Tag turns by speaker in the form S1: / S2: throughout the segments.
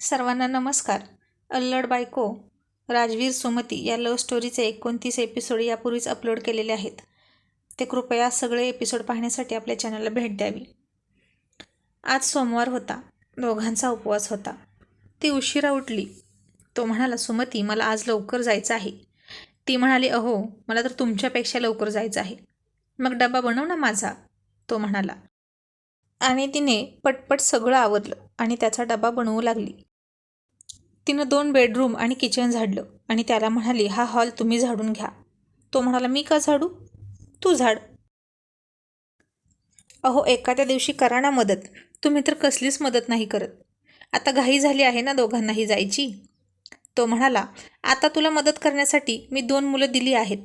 S1: सर्वांना नमस्कार. अल्लड बायको राजवीर सुमती या लव्ह स्टोरीचे एकोणतीस एपिसोड यापूर्वीच अपलोड केलेले आहेत. ते कृपया सगळे एपिसोड पाहण्यासाठी आपल्या चॅनलला भेट द्यावी. आज सोमवार होता. दोघांचा उपवास होता. ती उशिरा उठली. तो म्हणाला सुमती मला आज लवकर जायचं आहे. ती म्हणाली अहो मला तर तुमच्यापेक्षा लवकर जायचं आहे. मग डबा बनव ना माझा. तो म्हणाला. आणि तिने पटपट सगळं आवरलं आणि त्याचा डबा बनवू लागली. तिनं दोन बेडरूम आणि किचन झाडलं आणि त्याला म्हणाली हा हॉल तुम्ही झाडून घ्या. तो म्हणाला मी का झाडू? तू झाड. अहो एखाद्या दिवशी करा ना मदत. तुम्ही तर कसलीच मदत नाही करत. आता घाई झाली आहे ना दोघांनाही जायची? तो म्हणाला आता तुला मदत करण्यासाठी मी दोन मुलं दिली आहेत.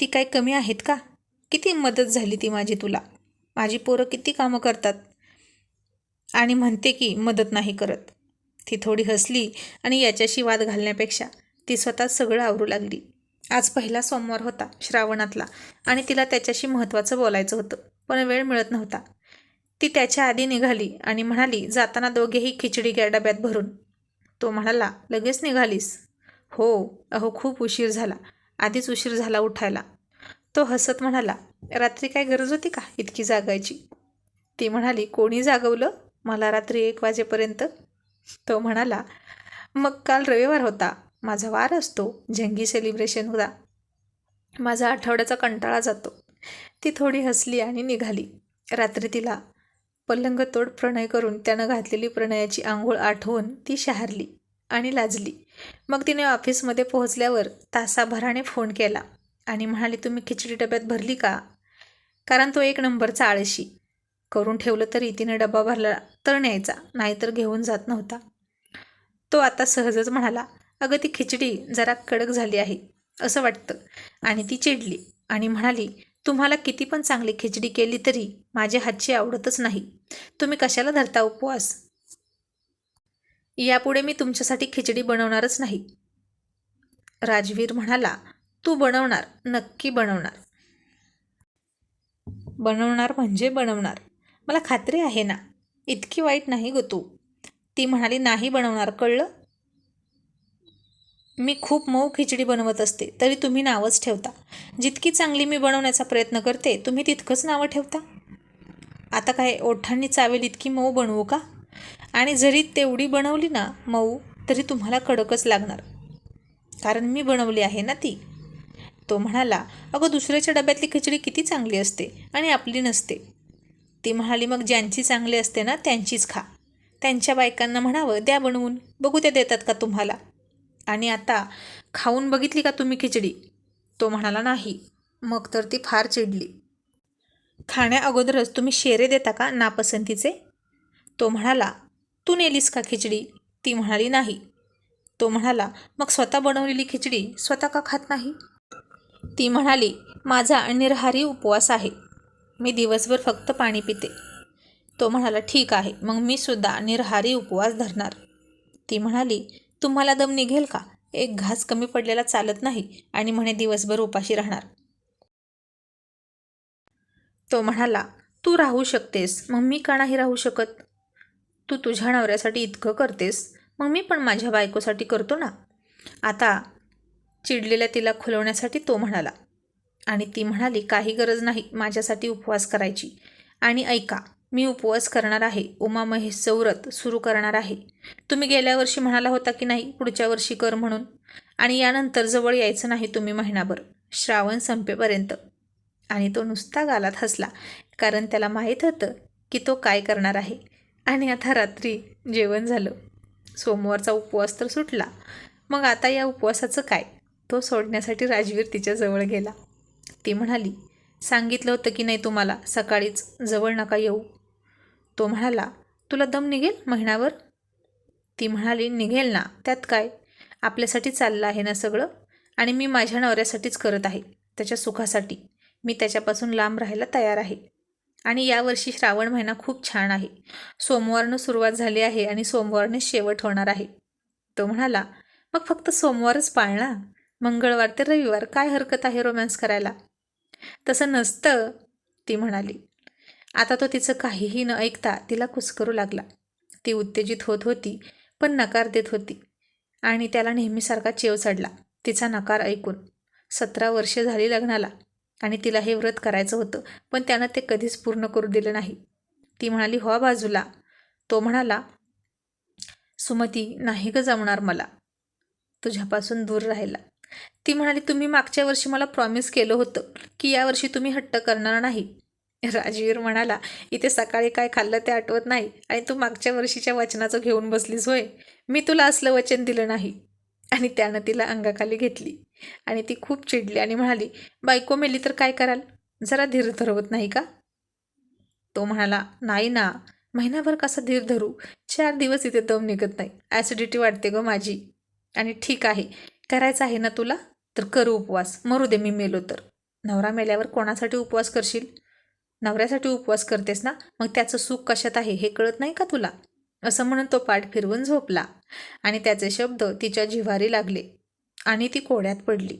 S1: ती काय कमी आहेत का? किती मदत झाली ती माझी तुला? माझी पोरं किती कामं करतात? आणि म्हणते की मदत नाही करत. ती थोडी हसली आणि याच्याशी वाद घालण्यापेक्षा ती स्वतः सगळं आवरू लागली. आज पहिला सोमवार होता श्रावणातला आणि तिला त्याच्याशी महत्त्वाचं बोलायचं होतं पण वेळ मिळत नव्हता. ती त्याच्या आधी निघाली आणि म्हणाली जाताना दोघेही खिचडी घ्या डब्यात भरून. तो म्हणाला लगेच निघालीस? हो. अहो खूप उशीर झाला. आधीच उशीर झाला उठायला. तो हसत म्हणाला रात्री काय गरज होती का इतकी जागायची? ती म्हणाली कोणी जागवलं? मला रात्री एक वाजेपर्यंत तो म्हणाला मग काल रविवार होता. माझा वार असतो. झंगी सेलिब्रेशन होता. माझा आठवड्याचा कंटाळा जातो. ती थोडी हसली आणि निघाली. रात्री तिला पलंगतोड प्रणय करून त्यानं घातलेली प्रणयाची आंघोळ आठवून ती शहारली आणि लाजली. मग तिने ऑफिसमध्ये पोहोचल्यावर तासाभराने फोन केला आणि म्हणाली तुम्ही खिचडी डब्यात भरली का? कारण तो एक नंबरचा आळशी. करून ठेवलं तरी तिने डबा भरला तर न्यायचा नाहीतर घेऊन जात नव्हता. तो आता सहजच म्हणाला अगं ती खिचडी जरा कडक झाली आहे असं वाटतं. आणि ती चिडली आणि म्हणाली तुम्हाला किती पण चांगली खिचडी केली तरी माझ्या हातची आवडतच नाही. तुम्ही कशाला धरता उपवास? यापुढे मी तुमच्यासाठी खिचडी बनवणारच नाही. राजवीर म्हणाला तू बनवणार नक्की बनवणार. बनवणार म्हणजे बनवणार. मला खात्री आहे ना इतकी वाईट नाही ग तू. ती म्हणाली नाही बनवणार कळलं? मी खूप मऊ खिचडी बनवत असते तरी तुम्ही नावच ठेवता. जितकी चांगली मी बनवण्याचा प्रयत्न करते तुम्ही तितकंच नावं ठेवता. आता काय ओठांनी चावेल इतकी मऊ बनवू का? आणि जरी तेवढी बनवली ना मऊ तरी तुम्हाला कडकच लागणार. कारण मी बनवली आहे ना ती. तो म्हणाला अगं दुसऱ्याच्या डब्यातली खिचडी किती चांगली असते आणि आपली नसते. ती म्हणाली मग ज्यांची चांगली असते ना त्यांचीच खा. त्यांच्या बायकांना म्हणावं द्या बनवून बघू त्या देतात का तुम्हाला? आणि आता खाऊन बघितली का तुम्ही खिचडी? तो म्हणाला नाही. मग तर ती फार चिडली. खाण्या अगोदरच तुम्ही शेरे देता का नापसंतीचे? तो म्हणाला तू नेलीस का खिचडी? ती म्हणाली नाही. तो म्हणाला मग स्वतः बनवलेली खिचडी स्वतः का खात नाही? ती म्हणाली माझा निरहारी उपवास आहे. मी दिवसभर फक्त पाणी पिते. तो म्हणाला ठीक आहे मग मी सुद्धा निरहारी उपवास धरणार. ती म्हणाली तुम्हाला दम निघेल का? एक घास कमी पडलेला चालत नाही आणि म्हणे दिवसभर उपाशी राहणार. तो म्हणाला तू राहू शकतेस मग मी का नाही राहू शकत? तू तुझ्या नवऱ्यासाठी इतकं करतेस मग मी पण माझ्या बायकोसाठी करतो ना? आता चिडलेल्या तिला खुलवण्यासाठी तो म्हणाला आणि ती म्हणाली काही गरज नाही माझ्यासाठी उपवास करायची. आणि ऐका मी उपवास करणार आहे. उमा महेशचं व्रत सुरू करणार आहे. तुम्ही गेल्या वर्षी म्हणाला होता की नाही पुढच्या वर्षी कर म्हणून. आणि यानंतर जवळ यायचं नाही तुम्ही महिनाभर. श्रावण संपेपर्यंत. आणि तो नुसता गालात हसला कारण त्याला माहीत होतं की तो काय करणार आहे. आणि आता रात्री जेवण झालं. सोमवारचा उपवास तर सुटला. मग आता या उपवासाचं काय? तो सोडण्यासाठी राजवीर तिच्याजवळ गेला. ती म्हणाली सांगितलं होतं की नाही तुम्हाला सकाळीच जवळ नका येऊ. तो म्हणाला तुला दम निघेल महिनाभर? ती म्हणाली निघेल ना त्यात काय? आपल्यासाठी चाललं आहे ना सगळं? आणि मी माझ्या नवऱ्यासाठीच करत आहे त्याच्या सुखासाठी. मी त्याच्यापासून लांब राहायला तयार आहे. आणि यावर्षी श्रावण महिना खूप छान आहे. सोमवारनं सुरुवात झाली आहे आणि सोमवारने शेवट होणार आहे. तो म्हणाला मग फक्त सोमवारच पाळणा मंगळवार ते रविवार काय हरकत आहे रोमॅन्स करायला? तसं नसतं ती म्हणाली. आता तो तिचं काहीही न ऐकता तिला कुस्करू लागला. ती उत्तेजित होत होती पण नकार देत होती. आणि त्याला नेहमीसारखा चेव चढला तिचा नकार ऐकून. सतरा वर्षे झाली लग्नाला आणि तिला हे व्रत करायचं होतं पण त्यानं ते कधीच पूर्ण करू दिलं नाही. ती म्हणाली हो बाजूला. तो म्हणाला सुमती नाही ग जमणार मला. तुझ्यापासून दूर राहिला. ती म्हणाली तुम्ही मागच्या वर्षी मला प्रॉमिस केलं होतं की यावर्षी तुम्ही हट्ट करणार नाही. राजवीर म्हणाला इथे सकाळी काय खाल्लं ते आठवत नाही आणि तू मागच्या वर्षीच्या वचनाचं घेऊन बसलीस होय. मी तुला असलं वचन दिलं नाही. आणि त्यानं तिला अंगाखाली घेतली आणि ती खूप चिडली आणि म्हणाली बायको मेली तर काय कराल? जरा धीर धरवत नाही का? तो म्हणाला नाही ना. महिनाभर कसा धीर धरू? चार दिवस इथे दम निघत नाही. ॲसिडिटी वाटते ग माझी. आणि ठीक आहे. करायचं आहे ना तुला? तर करू उपवास. मरू दे मी मेलो तर. नवरा मेल्यावर कोणासाठी उपवास करशील? नवऱ्यासाठी उपवास करतेस ना? मग त्याचं सुख कशात आहे हे कळत नाही का तुला? असं म्हणून तो पाठ फिरवून झोपला. आणि त्याचे शब्द तिच्या जिव्हारी लागले आणि ती कोड्यात पडली.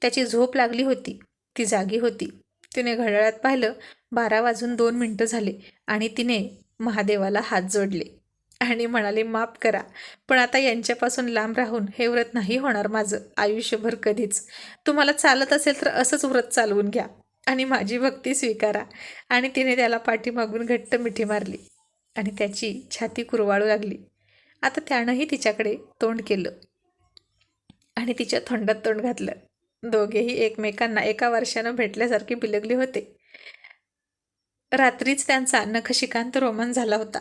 S1: त्याची झोप लागली होती. ती जागी होती. तिने घड्याळात पाहिलं बारा वाजून दोन मिनटं झाले आणि तिने महादेवाला हात जोडले. आणि म्हणाले माफ करा पण आता यांच्यापासून लांब राहून हे व्रत नाही होणार माझं आयुष्यभर कधीच. तुम्हाला चालत असेल तर असंच व्रत चालवून घ्या. आणि माझी भक्ती स्वीकारा. आणि तिने त्याला पाठीमागून घट्ट मिठी मारली आणि त्याची छाती कुरवाळू लागली. आता त्यानंही तिच्याकडे तोंड केलं आणि तिच्या थोंडात तोंड घातलं. दोघेही एकमेकांना एका वर्षानं भेटल्यासारखे बिलगले होते. रात्रीच त्यांचा नखशिकांत रोमान झाला होता.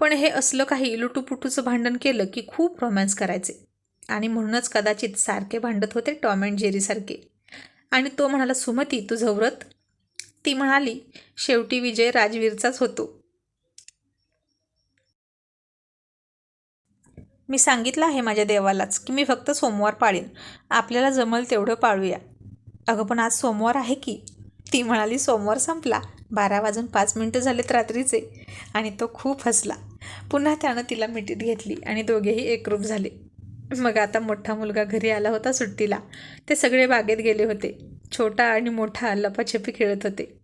S1: पण हे असलं काही लुटूपुटूचं भांडण केलं की खूप रोमॅन्स करायचे. आणि म्हणूनच कदाचित सारखे भांडत होते टॉम अँड जेरीसारखे आणि तो म्हणाला सुमती तू झवरत? ती म्हणाली शेवटी विजय राजवीरचाच होतो. मी सांगितलं आहे माझ्या देवालाच की मी फक्त सोमवार पाळीन. आपल्याला जमल तेवढं पाळूया. अगं पण आज सोमवार आहे की? ती म्हणाली सोमवार संपला. बारा वाजून पाच मिनटं झालेत रात्रीचे आणि तो खूप हसला. पुन्हा त्यानं तिला मिठीत घेतली आणि दोघेही एकरूप झाले. मग आता मोठा मुलगा घरी आला होता सुट्टीला. ते सगळे बागेत गेले होते. छोटा आणि मोठा लपाछपी खेळत होते.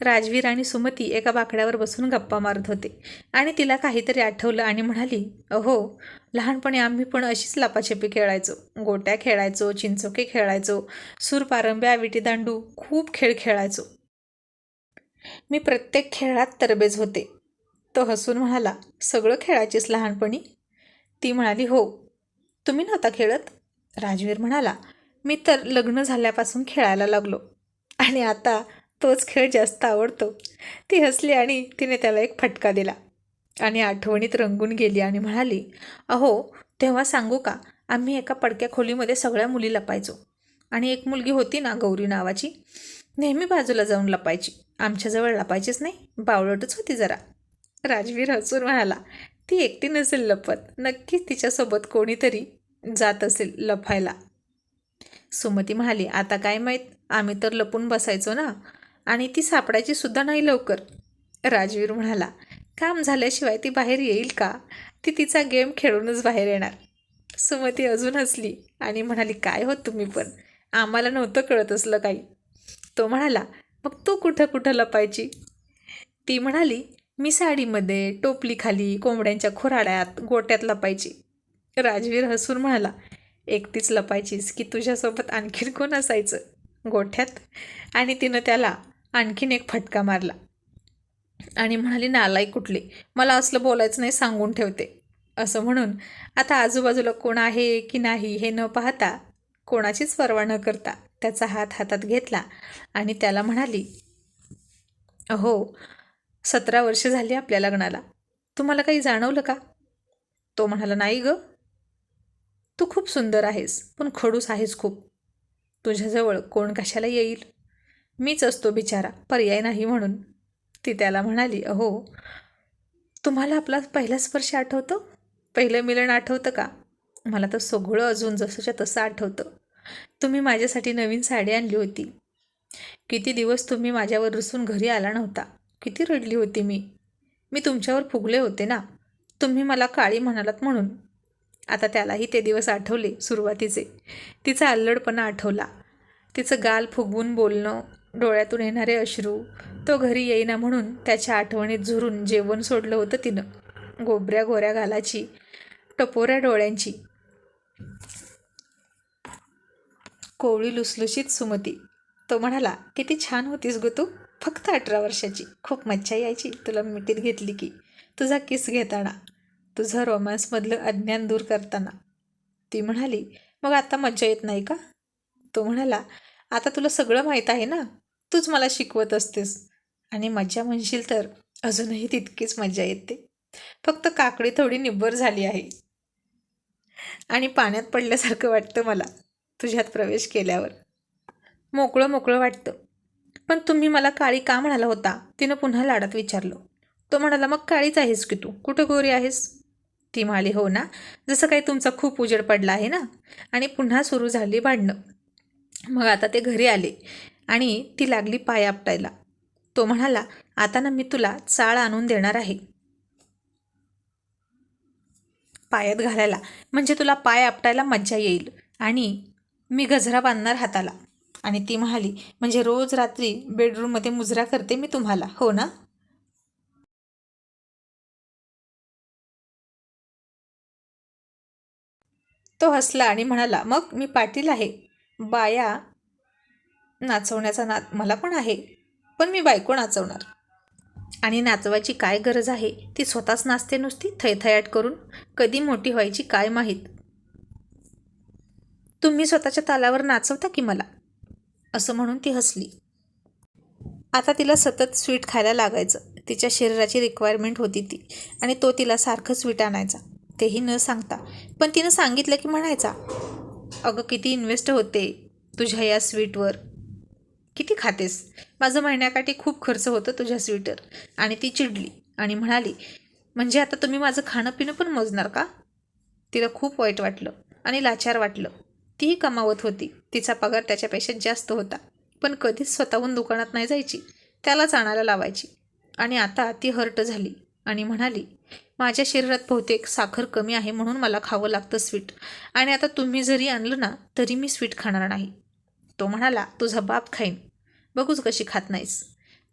S1: राजवीर आणि सुमती एका बाकड्यावर बसून गप्पा मारत होते आणि तिला काहीतरी आठवलं आणि म्हणाली अहो लहानपणी आम्ही पण अशीच लपाछपी खेळायचो. गोट्या खेळायचो चिंचोके खेळायचो सूरपारंब्या विटीदांडू खूप खेळ खेळायचो. मी प्रत्येक खेळात तरबेज होते. तो हसून म्हणाला सगळं खेळायचीस लहानपणी? ती म्हणाली हो. तुम्ही नव्हता खेळत? राजवीर म्हणाला मी तर लग्न झाल्यापासून खेळायला लागलो आणि आता तोच खेळ जास्त आवडतो. ती हसली आणि तिने त्याला एक फटका दिला आणि आठवणीत रंगून गेली आणि म्हणाली अहो तेव्हा सांगू का आम्ही एका पडक्या खोलीमध्ये सगळ्या मुली लपायचो आणि एक मुलगी होती ना गौरी नावाची नेहमी बाजूला जाऊन लपायची. आमच्याजवळ लपायचीच नाही बावळटच होती जरा. राजवीर हसून म्हणाला ती एकटी नसेल लपत नक्कीच तिच्यासोबत कोणीतरी जात असेल लपायला. सुमती म्हणाली आता काय माहीत आम्ही तर लपून बसायचो ना आणि ती सापडायची सुद्धा नाही लवकर. राजवीर म्हणाला काम झाल्याशिवाय ती बाहेर येईल का? ती तिचा गेम खेळूनच बाहेर येणार. सुमती अजून हसली आणि म्हणाली काय होत तुम्ही पण? आम्हाला नव्हतं कळत असलं काही. तो म्हणाला मग तू कुठं कुठं लपायची? ती म्हणाली मी साडीमध्ये टोपली खाली कोंबड्यांच्या खोराड्यात गोट्यात लपायची. राजवीर हसून म्हणाला एकटीच लपायचीस की तुझ्यासोबत आणखीन कोण असायचं? गोठ्यात आणि तिनं त्याला आणखीन एक फटका मारला. आणि म्हणाली नालाई कुठली? मला असलं बोलायचं नाही सांगून ठेवते. असं म्हणून आता आजूबाजूला कोण आहे की नाही हे न पाहता कोणाचीच पर्वा न करता त्याचा हात हातात घेतला आणि त्याला म्हणाली अहो सतरा वर्ष झाली आपल्या लग्नाला. तुम्हाला काही जाणवलं का? तो म्हणाला नाही ग. तू खूप सुंदर आहेस पण खडूस आहेस खूप. तुझ्याजवळ कोण कशाला येईल? मीच असतो बिचारा पर्याय नाही म्हणून. ती त्याला म्हणाली अहो तुम्हाला आपला पहिला स्पर्श आठवतो? पहिलं मिलन आठवतं का? मला तर सगळं अजून जसंच्या तसं आठवतं. तुम्ही माझ्यासाठी नवीन साडी आणली होती. किती दिवस तुम्ही माझ्यावर रुसून घरी आला नव्हता. किती रडली होती मी. मी तुमच्यावर फुगले होते ना. तुम्ही मला काळी म्हणालात म्हणून. आता त्यालाही ते दिवस आठवले सुरुवातीचे. तिचा अल्लडपणा आठवला. तिचं गाल फुगवून बोलणं डोळ्यातून येणारे अश्रू तो घरी येईना म्हणून त्याच्या आठवणीत झुरून जेवण सोडलं होतं तिनं. गोबऱ्या गोऱ्या घालाची टपोऱ्या डोळ्यांची. कोवळी लुसलुशीत सुमती. तो म्हणाला किती छान होतीस गो तू. फक्त अठरा वर्षाची. खूप मज्जा यायची. तुला मिठीत घेतली की. तुझा किस घेताना. तुझं रोमॅन्समधलं अज्ञान दूर करताना. ती म्हणाली मग आता मज्जा येत नाही का? तो म्हणाला आता तुला सगळं माहीत आहे ना. तूच मला शिकवत असतेस. आणि मज्जा म्हणशील तर अजूनही तितकीच मज्जा येते. फक्त काकडी थोडी निब्बर झाली आहे. आणि पाण्यात पडल्यासारखं वाटतं मला. तुझ्यात प्रवेश केल्यावर. मोकळं मोकळं वाटतं. पण तुम्ही मला काळी का म्हणाला होता? तिनं पुन्हा लाडात विचारलं. तो म्हणाला मग काळीच आहेस की तू? कुठं गोरी आहेस? ती म्हणाली हो ना. जसं काही तुमचा खूप उजेड पडला आहे ना? आणि पुन्हा सुरू झाली भांडणं. मग आता ते घरी आले आणि ती लागली पाय आपटायला. तो म्हणाला आता ना मी तुला चाळ आणून देणार आहे. पायात घालायला. म्हणजे तुला पाय आपटायला मज्जा येईल. आणि मी गजरा बांधणार हाताला. आणि ती म्हणाली म्हणजे रोज रात्री बेडरूममध्ये मुजरा करते मी तुम्हाला हो ना? तो हसला आणि म्हणाला मग मी पाटील आहे. बाया नाचवण्याचा नात मला पण आहे पण मी बायको नाचवणार. आणि नाचवायची काय गरज आहे? ती स्वतःच नाचते नुसती थैथयाट करून? कधी मोठी व्हायची काय माहीत? तुम्ही स्वतःच्या तालावर नाचवता की मला? असं म्हणून ती हसली. आता तिला सतत स्वीट खायला लागायचं. तिच्या शरीराची रिक्वायरमेंट होती ती. आणि तो तिला सारखं स्वीट आणायचा. तेही न सांगता. पण तिनं सांगितलं की म्हणायचा अगं किती इन्व्हेस्ट होते तुझ्या या स्वीटवर. किती खातेस? माझं महिन्याकाठी खूप खर्च होतं तुझ्या स्वीटर. आणि ती चिडली आणि म्हणाली म्हणजे आता तुम्ही माझं खाणं पिणं पण मोजणार का? तिला खूप वाईट वाटलं आणि लाचार वाटलं. तीही कमावत होती. तिचा पगार त्याच्यापेक्षा जास्त होता. पण कधीच स्वतःहून दुकानात नाही जायची. त्यालाच आणायला लावायची. आणि आता ती हर्ट झाली आणि म्हणाली माझ्या शरीरात बहुतेक साखर कमी आहे म्हणून मला खावं लागतं स्वीट. आणि आता तुम्ही जरी आणलं ना तरी मी स्वीट खाणार नाही. तो म्हणाला तुझा बाप खाईन. बघूच कशी खात नाहीस.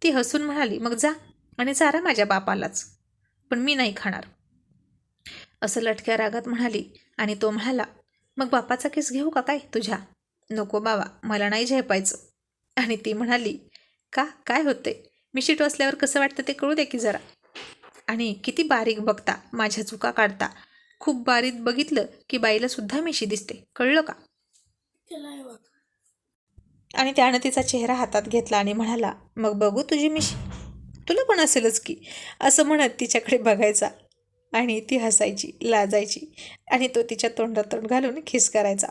S1: ती हसून म्हणाली मग जा आणि चारा माझ्या बापालाच. पण मी नाही खाणार. असं लटक्या रागात म्हणाली आणि तो म्हणाला मग बापाचा केस घेऊ का काय तुझ्या? नको बाबा मला नाही झेपायचं. आणि ती म्हणाली का? काय होते मिशी टोचल्यावर कसं वाटतं ते कळू दे की जरा. आणि किती बारीक बघता माझ्या चुका काढता. खूप बारीक बघितलं की बाईला सुद्धा मिशी दिसते. कळलं का? आणि त्यानं तिचा चेहरा हातात घेतला आणि म्हणाला मग बघू तुझी मिशी. तुला पण असेलच की. असं म्हणत तिच्याकडे बघायचा. आणि ती हसायची लाजायची आणि तो तिच्या तोंडात तोंड घालून खिस करायचा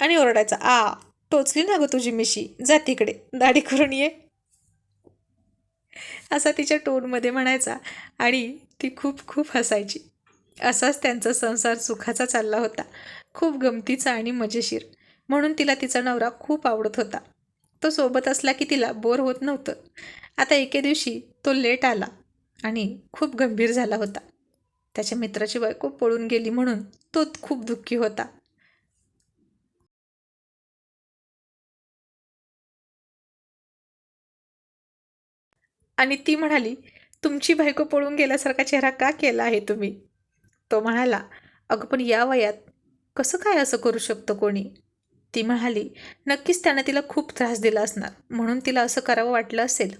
S1: आणि ओरडायचा आ टोचली ना गं तुझी मिशी जा तिकडे दाढी करून ये. असा तिच्या टोनमध्ये म्हणायचा आणि ती खूप खूप हसायची. असाच त्यांचा संसार सुखाचा चालला होता खूप गमतीचा आणि मजेशीर. म्हणून तिला तिचा नवरा खूप आवडत होता. तो सोबत असला की तिला बोर होत नव्हतं. आता एके दिवशी तो लेट आला आणि खूप गंभीर झाला होता. त्याच्या मित्राची बायको पळून गेली म्हणून तो खूप दुःखी होता. आणि ती म्हणाली तुमची बायको पळून गेल्यासारखा चेहरा का केला आहे तुम्ही? तो म्हणाला अगं पण या वयात कसं काय असं करू शकतो कोणी? ती म्हणाली नक्कीच त्यानं तिला खूप त्रास दिला असणार म्हणून तिला असं करावं वाटलं असेल.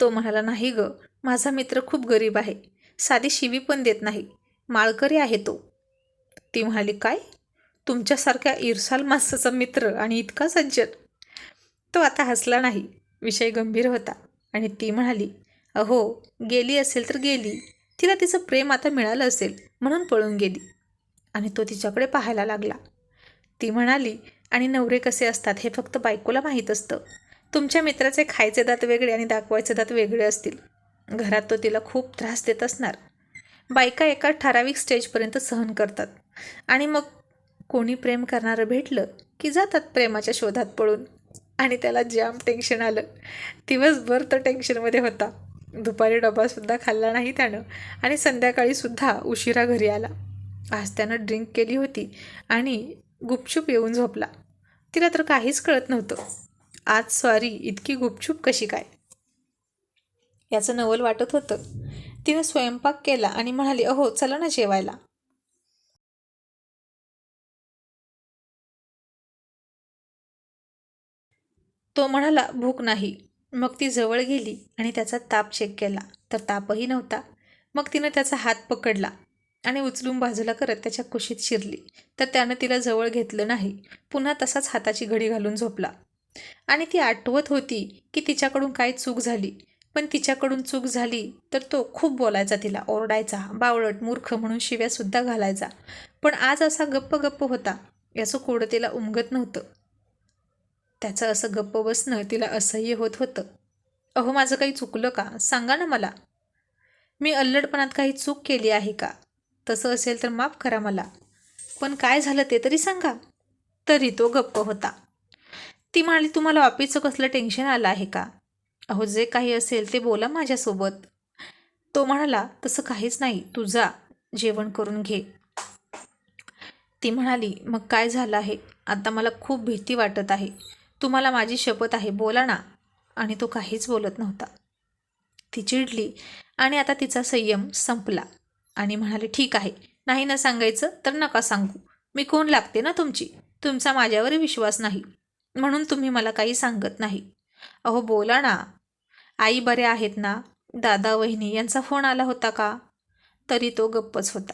S1: तो म्हणाला नाही ग माझा मित्र खूप गरीब आहे. साधी शिवी पण देत नाही. माळकरी आहे तो. ती म्हणाली काय? तुमच्यासारख्या इरसाल माणसाचा मित्र आणि इतका सज्जन. तो आता हसला नाही. विषय गंभीर होता आणि ती म्हणाली अहो गेली असेल तर गेली. तिला तिचं प्रेम आता मिळालं असेल म्हणून पळून गेली. आणि तो तिच्याकडे पाहायला लागला. ती म्हणाली आणि नवरे कसे असतात हे फक्त बायकोला माहीत असतं. तुमच्या मित्राचे खायचे दात वेगळे आणि दाखवायचे दात वेगळे असतील. घरात तो तिला खूप त्रास देत असणार. बायका एका ठराविक स्टेजपर्यंत सहन करतात. आणि मग कोणी प्रेम करणारं भेटलं की जातात प्रेमाच्या शोधात पळून. आणि त्याला जाम टेन्शन आलं. दिवसभर तो टेन्शनमध्ये होता. दुपारी डबासुद्धा खाल्ला नाही त्यानं. आणि संध्याकाळीसुद्धा उशिरा घरी आला. आज त्यानं ड्रिंक केली होती आणि गुपचूप येऊन झोपला. तिला तर काहीच कळत नव्हतं. आज सॉरी इतकी गुपचूप कशी काय? याचं नवल वाटत होतं. तिनं स्वयंपाक केला आणि म्हणाली अहो चला ना जेवायला. तो म्हणाला भूक नाही. मग ती जवळ गेली आणि त्याचा ताप चेक केला. तर तापही नव्हता. मग तिनं त्याचा हात पकडला आणि उचलून बाजूला करत त्याच्या कुशीत शिरली. तर त्यानं तिला जवळ घेतलं नाही. पुन्हा तसाच हाताची घडी घालून झोपला. आणि ती आठवत होती की तिच्याकडून काय चूक झाली. पण तिच्याकडून चूक झाली तर तो खूप बोलायचा तिला ओरडायचा बावळट मूर्ख म्हणून शिव्यासुद्धा घालायचा. पण आज असा गप्प गप्प होता याचं कोडं तिला उमगत नव्हतं. त्याचं असं गप्प बसणं तिला असह्य होत होतं. अहो माझं काही चुकलं का? सांगा ना मला. मी अल्लडपणात काही चूक केली आहे का? तसं असेल तर माफ करा मला. पण काय झालं ते तरी सांगा. तरी तो गप्प होता. ती म्हणाली तुम्हाला ऑफिसचं कसलं टेन्शन आलं आहे का? अहो जे काही असेल ते बोला माझ्यासोबत. तो म्हणाला तसं काहीच नाही तू जा जेवण करून घे. ती म्हणाली मग काय झालं आहे? आता मला खूप भीती वाटत आहे. तुम्हाला माझी शपथ आहे बोला ना. आणि तो काहीच बोलत नव्हता. ती चिडली आणि आता तिचा संयम संपला आणि म्हणाले ठीक आहे नाही ना सांगायचं तर नका सांगू. मी कोण लागते ना तुमची? तुमचा माझ्यावर विश्वास नाही. म्हणून तुम्ही मला काही सांगत नाही. अहो बोला ना. आई बरे आहेत ना? दादा वहिनी यांचा फोन आला होता का? तरी तो गप्पच होता.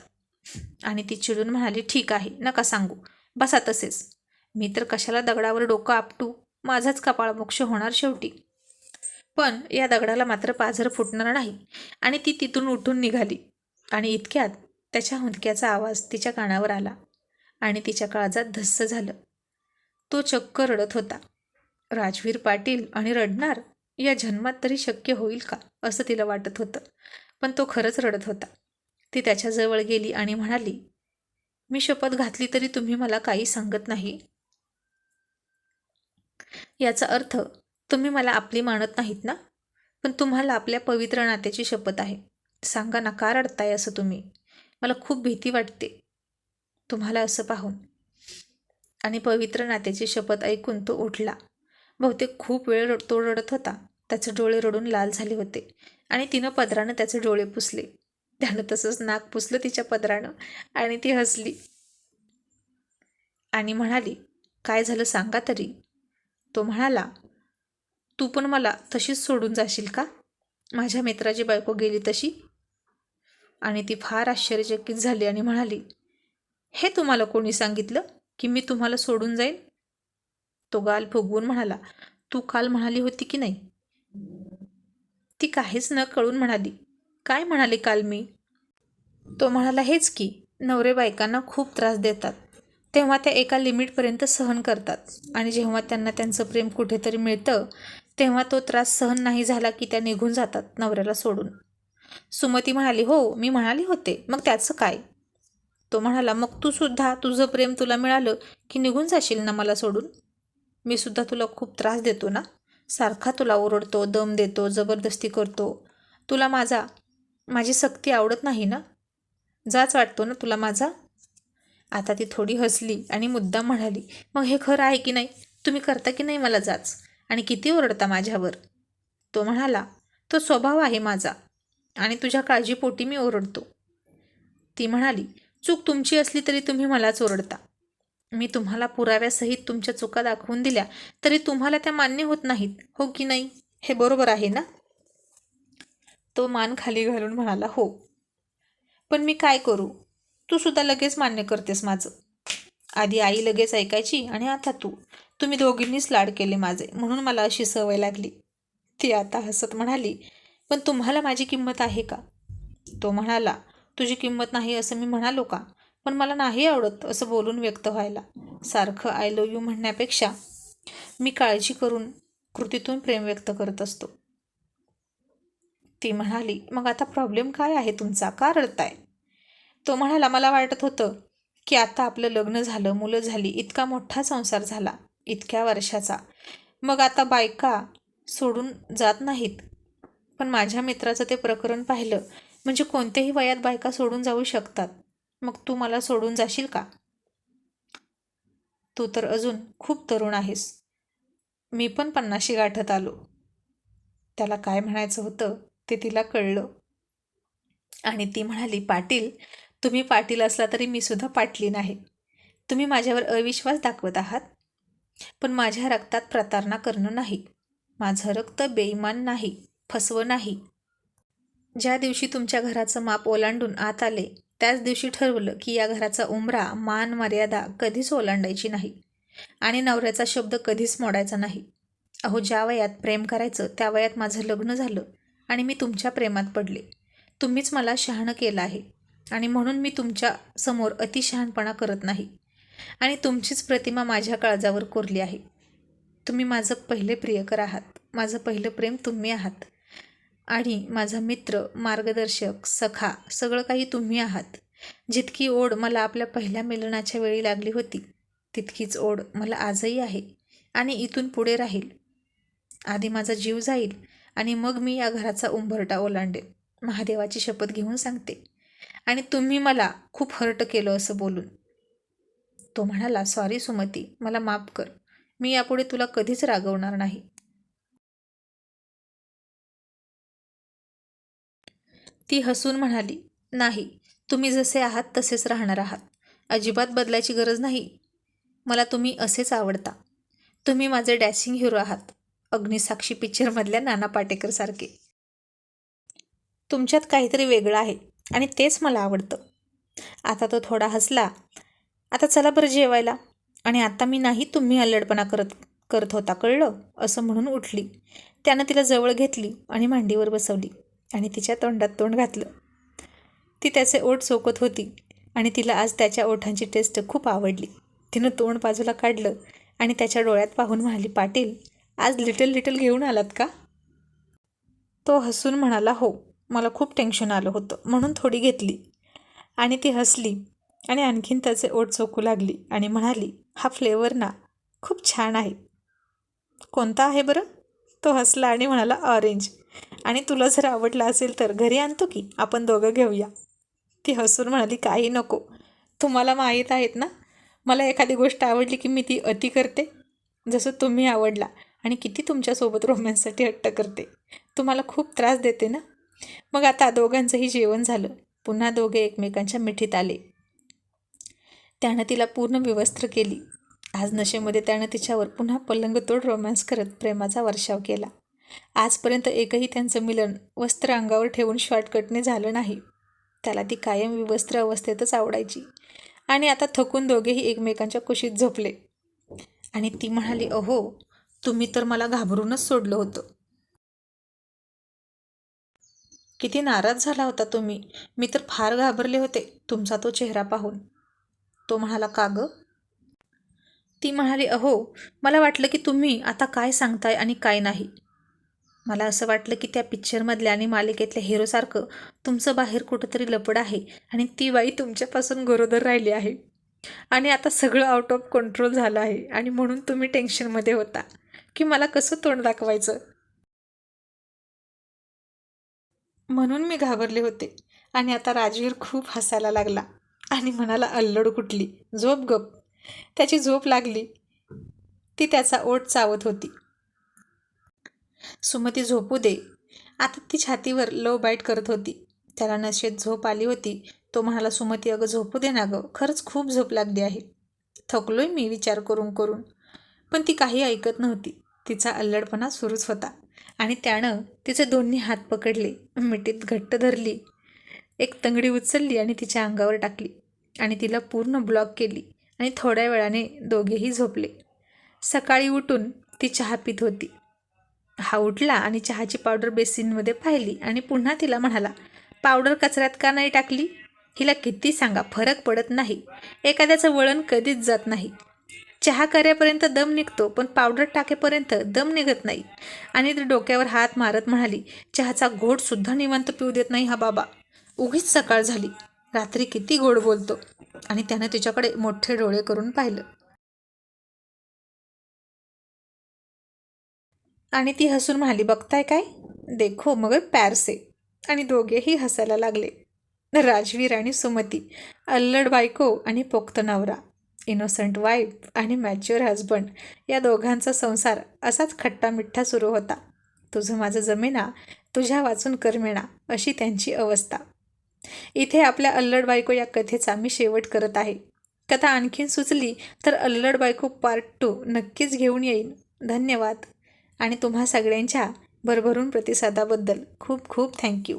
S1: आणि ती चिडून म्हणाली ठीक आहे नका सांगू. बसा तसेच. मी तर कशाला दगडावर डोकं आपटू? माझाच कपाळ मोक्ष होणार शेवटी. पण या दगडाला मात्र पाझर फुटणार नाही. आणि ती तिथून उठून निघाली. आणि इतक्यात त्याच्या हुंदक्याचा आवाज तिच्या कानावर आला. आणि तिच्या काळजात धस्स झालं. तो चक्क रडत होता. राजवीर पाटील आणि रडणार? या जन्मात तरी शक्य होईल का? असं तिला वाटत होतं. पण तो खरंच रडत होता. ती त्याच्याजवळ गेली आणि म्हणाली मी शपथ घातली तरी तुम्ही मला काही सांगत नाही. याचा अर्थ तुम्ही मला आपली मानत नाहीत ना? पण तुम्हाला आपल्या पवित्र नात्याची शपथ आहे. सांगा ना का रडताय असं तुम्ही? मला खूप भीती वाटते. तुम्हाला असं पाहून. आणि पवित्र नात्याची शपथ ऐकून तो उठला. बहुतेक खूप वेळ रड- तो रडत होता. त्याचे डोळे रडून लाल झाले होते. आणि तिनं पदरानं त्याचे डोळे पुसले. त्यानं तसंच नाक पुसलं तिच्या पदरानं आणि ती हसली. आणि म्हणाली काय झालं सांगा तरी. तो म्हणाला तू पण मला तशीच सोडून जाशील का? माझ्या मित्राची बायको गेली तशी? आणि ती फार आश्चर्यचकित झाली आणि म्हणाली हे तुम्हाला कोणी सांगितलं की मी तुम्हाला सोडून जाईन? तो गाल फुगवून म्हणाला तू काल म्हणाली होती की नाही? ती काहीच न कळून म्हणाली. काय म्हणाले काल मी? तो म्हणाला हेच की नवरे बायकांना खूप त्रास देतात. तेव्हा त्या एका लिमिटपर्यंत सहन करतात. आणि जेव्हा त्यांना त्यांचं प्रेम कुठेतरी मिळतं तेव्हा तो त्रास सहन नाही झाला की त्या निघून जातात नवऱ्याला सोडून. सुमती म्हणाली हो मी म्हणाली होते. मग त्याचं काय? तो म्हणाला मग तू सुद्धा तुझं प्रेम तुला मिळालं की निघून जाशील ना मला सोडून? मी सुद्धा तुला खूप त्रास देतो ना? सारखा तुला ओरडतो दम देतो जबरदस्ती करतो. तुला माझा माझी सक्ती आवडत नाही ना? जाच वाटतो ना तुला माझा? आता ती थोडी हसली आणि मुद्दाम म्हणाली मग हे खरं आहे की नाही? तुम्ही करता की नाही मला जाच? आणि किती ओरडता माझ्यावर? तो म्हणाला तो स्वभाव आहे माझा आणि तुझ्या काळजीपोटी मी ओरडतो. ती म्हणाली चूक तुमची असली तरी तुम्ही मलाच ओरडता. मी तुम्हाला पुराव्यासहित तुमच्या चुका दाखवून दिल्या तरी तुम्हाला त्या मान्य होत नाहीत हो की नाही? हे बरोबर आहे ना? तो मान खाली घालून म्हणाला हो. पण मी काय करू? तू सुद्धा लगेच मान्य करतेस माझं. आधी आई लगेच ऐकायची आणि आता तू. तुम्ही दोघींनीच लाड केले माझे म्हणून मला अशी सवय लागली. ती आता हसत म्हणाली पण तुम्हाला माझी किंमत आहे का? तो म्हणाला तुझी किंमत नाही असं मी म्हणालो का? पण मला नाही आवडत असं बोलून व्यक्त व्हायला. सारखं आय लव यू म्हणण्यापेक्षा मी काळजी करून कृतीतून प्रेम व्यक्त करत असतो. ती म्हणाली मग आता प्रॉब्लेम काय आहे तुमचा? का रडताय? तो म्हणाला मला वाटत होतं की आता आपलं लग्न झालं मुलं झाली इतका मोठा संसार झाला इतक्या वर्षाचा. मग आता बायका सोडून जात नाहीत. पण माझ्या मित्राचं ते प्रकरण पाहिलं म्हणजे कोणत्याही वयात बायका सोडून जाऊ शकतात. मग तू मला सोडून जाशील का? तू तर अजून खूप तरुण आहेस. मी पण पन्नाशी गाठत आलो. त्याला काय म्हणायचं होतं ते तिला कळलं. आणि ती म्हणाली पाटील तुम्ही पाटील असला तरी मी सुद्धा पाटली नाही. तुम्ही माझ्यावर अविश्वास दाखवत आहात. पण माझ्या रक्तात प्रतारणा करणं नाही. माझं रक्त बेईमान नाही फसवं नाही. ज्या दिवशी तुमच्या घराचं माप ओलांडून आत आले त्याच दिवशी ठरवलं की या घराचा उमरा मान मर्यादा कधीच ओलांडायची नाही आणि नवऱ्याचा शब्द कधीच मोडायचा नाही. अहो ज्या वयात प्रेम करायचं त्या वयात माझं लग्न झालं आणि मी तुमच्या प्रेमात पडले. तुम्हीच मला शहाणं केलं आहे आणि म्हणून मी तुमच्यासमोर अतिशहाणपणा करत नाही आणि तुमचीच प्रतिमा माझ्या काळजावर कोरली आहे. तुम्ही माझं पहिले प्रियकर आहात. माझं पहिलं प्रेम तुम्ही आहात. आणि माझा मित्र मार्गदर्शक सखा सगळं काही तुम्ही आहात. जितकी ओढ मला आपल्या पहिल्या मिलनाच्या वेळी लागली होती तितकीच ओढ मला आजही आहे आणि इथून पुढे राहील. आधी माझा जीव जाईल आणि मग मी या घराचा उंबरटा ओलांडेन. महादेवाची शपथ घेऊन सांगते. आणि तुम्ही मला खूप हर्ट केलं असं बोलून. तो म्हणाला सॉरी सुमती मला माफ कर. मी यापुढे तुला कधीच रागवणार नाही. ती हसून म्हणाली नाही तुम्ही जसे आहात तसेच राहणार आहात. अजिबात बदलायची गरज नाही. मला तुम्ही असेच आवडता. तुम्ही माझे डॅशिंग हिरो आहात. अग्निसाक्षी पिक्चरमधल्या नाना पाटेकरसारखे तुमच्यात काहीतरी वेगळं आहे आणि तेच मला आवडतं. आता तो थोडा हसला. आता चला बरं जेवायला. आणि आता मी नाही तुम्ही अल्लडपणा करत करत होता कळलं? असं म्हणून उठली. त्यानं तिला जवळ घेतली आणि मांडीवर बसवली. आणि तिच्या तोंडात तोंड घातलं. ती त्याचे ओठ चोकत होती आणि तिला आज त्याच्या ओठांची टेस्ट खूप आवडली. तिनं तोंड बाजूला काढलं आणि त्याच्या डोळ्यात पाहून म्हणाली पाटील आज लिटल लिटल घेऊन आलात का? तो हसून म्हणाला हो मला खूप टेन्शन आलं होतं म्हणून थोडी घेतली. आणि ती हसली आणि आणखीन त्याचे ओठ चोकू लागली आणि म्हणाली हा फ्लेवर ना खूप छान आहे. कोणता आहे बरं? तो हसला आणि म्हणाला ऑरेंज. आणि तुला जर आवडला असेल तर घरी आणतो की? आपण दोघं घेऊया. ती हसून म्हणाली काही नको. तुम्हाला माहीत आहेत ना मला एखादी गोष्ट आवडली की मी ती अति करते. जसं तुम्ही आवडला आणि किती तुमच्यासोबत रोमॅन्ससाठी हट्ट करते. तुम्हाला खूप त्रास देते ना? मग आता दोघांचंही जेवण झालं. पुन्हा दोघे एकमेकांच्या मिठीत आले. त्यानं तिला पूर्ण विवस्त्र केली. आज नशेमध्ये त्यानं तिच्यावर पुन्हा पलंगतोड रोमॅन्स करत प्रेमाचा वर्षाव केला. आजपर्यंत एकही त्यांचं मिलन वस्त्र अंगावर ठेवून शॉर्टकटने झालं नाही. त्याला ती कायम विवस्त्र अवस्थेतच आवडायची. आणि आता थकून दोघेही एकमेकांच्या कुशीत झोपले. आणि ती म्हणाली अहो तुम्ही तर मला घाबरूनच सोडलं होतं. किती नाराज झाला होता तुम्ही. मी तर फार घाबरले होते. तुमचा तो चेहरा पाहून. तो म्हणाला का गं? ती म्हणाली अहो मला वाटलं की तुम्ही आता काय सांगताय आणि काय नाही. मला असं वाटलं की त्या पिक्चरमधल्या आणि मालिकेतल्या हिरोसारखं तुमचं बाहेर कुठंतरी लपड आहे आणि ती बाई तुमच्यापासून गरोदर राहिली आहे. आणि आता सगळं आउट ऑफ कंट्रोल झालं आहे आणि म्हणून तुम्ही टेन्शनमध्ये होता. की मला कसं तोंड दाखवायचं? म्हणून मी घाबरले होते आणि आता राजवीर खूप हसायला लागला आणि म्हणाला अल्लड कुठली? झोप गप. त्याची झोप लागली. ती त्याचा ओठ चावत होती. सुमती झोपू दे. आता ती छातीवर लो बाईट करत होती. त्याला नशेत झोप आली होती. तो म्हणाला सुमती अगं झोपू दे ना गं. खरंच खूप झोप लागली आहे. थकलोय मी विचार करून करून. पण ती काही ऐकत नव्हती. तिचा अल्लडपणा सुरूच होता. आणि त्यानं तिचे दोन्ही हात पकडले. मिठीत घट्ट धरली. एक तंगडी उचलली आणि तिच्या अंगावर टाकली. आणि तिला पूर्ण ब्लॉक केली. आणि थोड्या वेळाने दोघेही झोपले. सकाळी उठून ती चहा पित होती. हा उठला आणि चहाची पावडर बेसिनमध्ये पाहिली आणि पुन्हा तिला म्हणाला पावडर कचऱ्यात का नाही टाकली? हिला किती सांगा फरक पडत नाही. एखाद्याचं वळण कधीच जात नाही. चहा करेपर्यंत दम निघतो पण पावडर टाकेपर्यंत दम निघत नाही. आणि ती डोक्यावर हात मारत म्हणाली चहाचा घोटसुद्धा निवांत पिऊ देत नाही हा बाबा. उगीच सकाळ झाली. रात्री किती गोड बोलतो. आणि त्यानं तिच्याकडे मोठे डोळे करून पाहिलं. आणि ती हसून म्हणाली बघताय काय? देखो मगर पॅरसे आणि दोघेही हसायला लागले. राजवीर आणि सुमती अल्लड बायको आणि पोक्त नवरा इनोसंट वाईफ आणि मॅच्युअर हजबंड या दोघांचा संसार असाच खट्टा मिठ्ठा सुरू होता. तुझं माझं जमेना तुझ्या वाचून करमेना अशी त्यांची अवस्था. इथे आपल्या अल्लड बायको या कथेचा मी शेवट करत आहे. कथा आणखीन सुचली तर अल्लड बायको पार्ट टू नक्कीच घेऊन येईन धन्यवाद. आणि तुम्हा सगळ्यांच्या भरभरून प्रतिसादाबद्दल खूप खूप थँक्यू